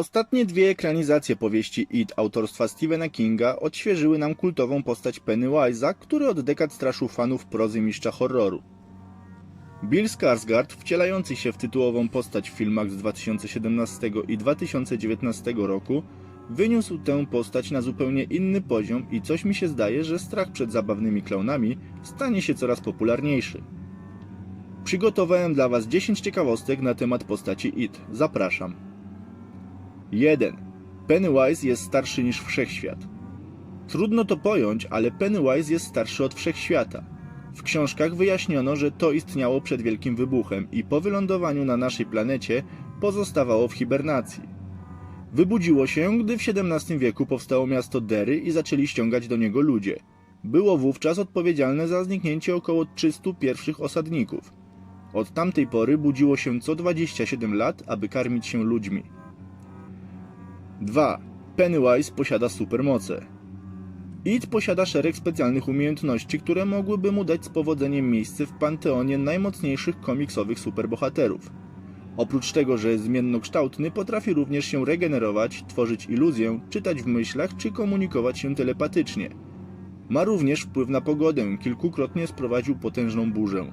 Ostatnie dwie ekranizacje powieści It autorstwa Stephena Kinga odświeżyły nam kultową postać Pennywise'a, który od dekad straszył fanów prozy mistrza horroru. Bill Skarsgård, wcielający się w tytułową postać w filmach z 2017 i 2019 roku, wyniósł tę postać na zupełnie inny poziom i coś mi się zdaje, że strach przed zabawnymi klaunami stanie się coraz popularniejszy. Przygotowałem dla Was 10 ciekawostek na temat postaci It. Zapraszam. 1. Pennywise jest starszy niż Wszechświat. Trudno to pojąć, ale Pennywise jest starszy od Wszechświata. W książkach wyjaśniono, że to istniało przed Wielkim Wybuchem i po wylądowaniu na naszej planecie pozostawało w hibernacji. Wybudziło się, gdy w XVII wieku powstało miasto Derry i zaczęli ściągać do niego ludzie. Było wówczas odpowiedzialne za zniknięcie około 300 pierwszych osadników. Od tamtej pory budziło się co 27 lat, aby karmić się ludźmi. 2. Pennywise posiada supermoce. It posiada szereg specjalnych umiejętności, które mogłyby mu dać z powodzeniem miejsce w panteonie najmocniejszych komiksowych superbohaterów. Oprócz tego, że jest zmiennokształtny, potrafi również się regenerować, tworzyć iluzję, czytać w myślach czy komunikować się telepatycznie. Ma również wpływ na pogodę, kilkukrotnie sprowadził potężną burzę.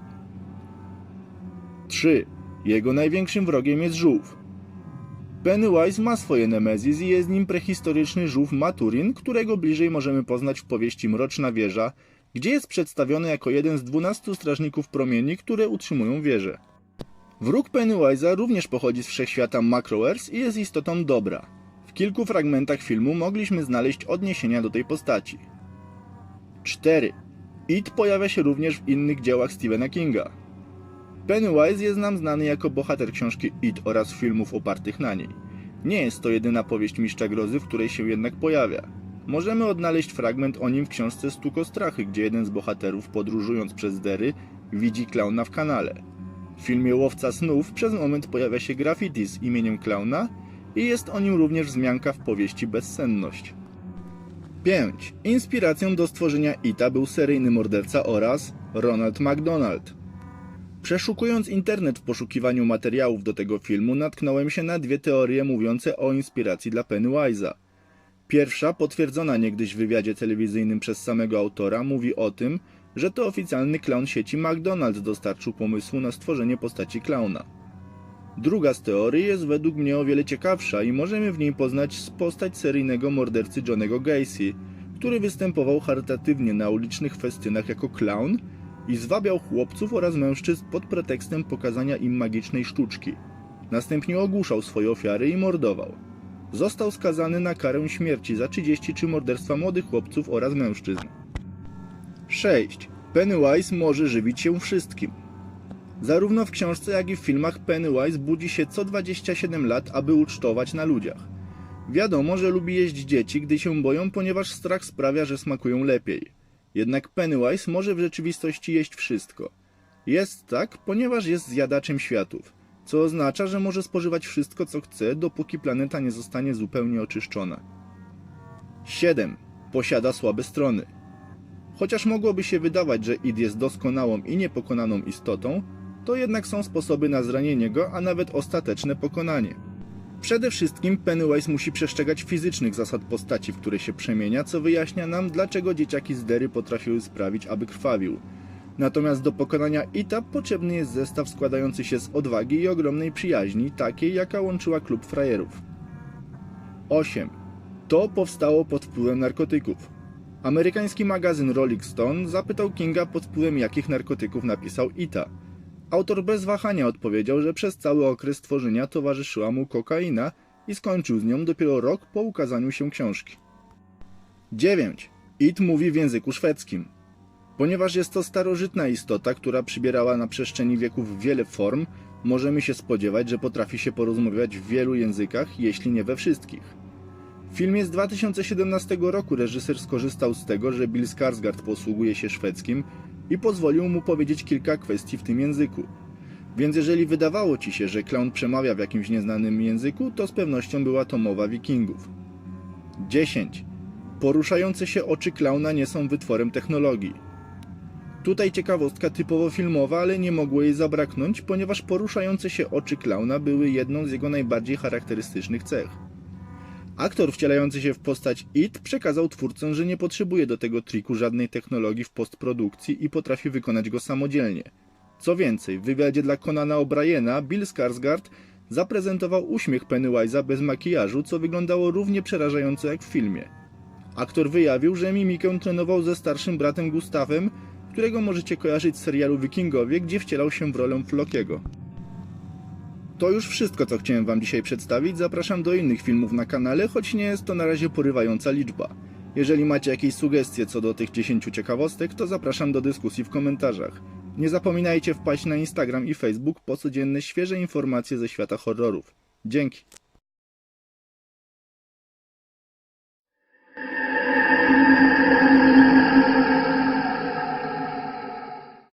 3. Jego największym wrogiem jest żółw. Pennywise ma swoje nemezis i jest nim prehistoryczny żółw Maturin, którego bliżej możemy poznać w powieści Mroczna Wieża, gdzie jest przedstawiony jako jeden z dwunastu strażników promieni, które utrzymują wieżę. Wróg Pennywise'a również pochodzi z wszechświata Macroverse i jest istotą dobra. W kilku fragmentach filmu mogliśmy znaleźć odniesienia do tej postaci. 4. It pojawia się również w innych dziełach Stephena Kinga. Pennywise jest nam znany jako bohater książki It oraz filmów opartych na niej. Nie jest to jedyna powieść Mistrza Grozy, w której się jednak pojawia. Możemy odnaleźć fragment o nim w książce Stuko Strachy, gdzie jeden z bohaterów, podróżując przez Dery, widzi klauna w kanale. W filmie Łowca Snów przez moment pojawia się graffiti z imieniem klauna i jest o nim również wzmianka w powieści Bezsenność. 5. Inspiracją do stworzenia Ita był seryjny morderca oraz Ronald McDonald. Przeszukując internet w poszukiwaniu materiałów do tego filmu, natknąłem się na dwie teorie mówiące o inspiracji dla Pennywise'a. Pierwsza, potwierdzona niegdyś w wywiadzie telewizyjnym przez samego autora, mówi o tym, że to oficjalny klaun sieci McDonald's dostarczył pomysłu na stworzenie postaci klauna. Druga z teorii jest według mnie o wiele ciekawsza i możemy w niej poznać postać seryjnego mordercy Johnego Gacy, który występował charytatywnie na ulicznych festynach jako klaun i zwabiał chłopców oraz mężczyzn pod pretekstem pokazania im magicznej sztuczki. Następnie ogłuszał swoje ofiary i mordował. Został skazany na karę śmierci za 33 morderstwa młodych chłopców oraz mężczyzn. 6. Pennywise może żywić się wszystkim. Zarówno w książce, jak i w filmach Pennywise budzi się co 27 lat, aby ucztować na ludziach. Wiadomo, że lubi jeść dzieci, gdy się boją, ponieważ strach sprawia, że smakują lepiej. Jednak Pennywise może w rzeczywistości jeść wszystko. Jest tak, ponieważ jest zjadaczem światów, co oznacza, że może spożywać wszystko, co chce, dopóki planeta nie zostanie zupełnie oczyszczona. 7. Posiada słabe strony. Chociaż mogłoby się wydawać, że id jest doskonałą i niepokonaną istotą, to jednak są sposoby na zranienie go, a nawet ostateczne pokonanie. Przede wszystkim Pennywise musi przestrzegać fizycznych zasad postaci, w które się przemienia, co wyjaśnia nam, dlaczego dzieciaki z Dery potrafiły sprawić, aby krwawił. Natomiast do pokonania Ita potrzebny jest zestaw składający się z odwagi i ogromnej przyjaźni, takiej jaka łączyła klub frajerów. 8. To powstało pod wpływem narkotyków. Amerykański magazyn Rolling Stone zapytał Kinga pod wpływem jakich narkotyków napisał Ita. Autor bez wahania odpowiedział, że przez cały okres tworzenia towarzyszyła mu kokaina i skończył z nią dopiero rok po ukazaniu się książki. 9. It mówi w języku szwedzkim. Ponieważ jest to starożytna istota, która przybierała na przestrzeni wieków wiele form, możemy się spodziewać, że potrafi się porozmawiać w wielu językach, jeśli nie we wszystkich. W filmie z 2017 roku reżyser skorzystał z tego, że Bill Skarsgård posługuje się szwedzkim i pozwolił mu powiedzieć kilka kwestii w tym języku. Więc jeżeli wydawało ci się, że clown przemawia w jakimś nieznanym języku, to z pewnością była to mowa wikingów. 10. Poruszające się oczy klauna nie są wytworem technologii. Tutaj ciekawostka typowo filmowa, ale nie mogło jej zabraknąć, ponieważ poruszające się oczy klauna były jedną z jego najbardziej charakterystycznych cech. Aktor wcielający się w postać It przekazał twórcom, że nie potrzebuje do tego triku żadnej technologii w postprodukcji i potrafi wykonać go samodzielnie. Co więcej, w wywiadzie dla Conana O'Briena Bill Skarsgård zaprezentował uśmiech Pennywise'a bez makijażu, co wyglądało równie przerażająco jak w filmie. Aktor wyjawił, że mimikę trenował ze starszym bratem Gustawem, którego możecie kojarzyć z serialu Wikingowie, gdzie wcielał się w rolę Flokiego. To już wszystko, co chciałem Wam dzisiaj przedstawić. Zapraszam do innych filmów na kanale, choć nie jest to na razie porywająca liczba. Jeżeli macie jakieś sugestie co do tych 10 ciekawostek, to zapraszam do dyskusji w komentarzach. Nie zapominajcie wpaść na Instagram i Facebook po codzienne świeże informacje ze świata horrorów. Dzięki.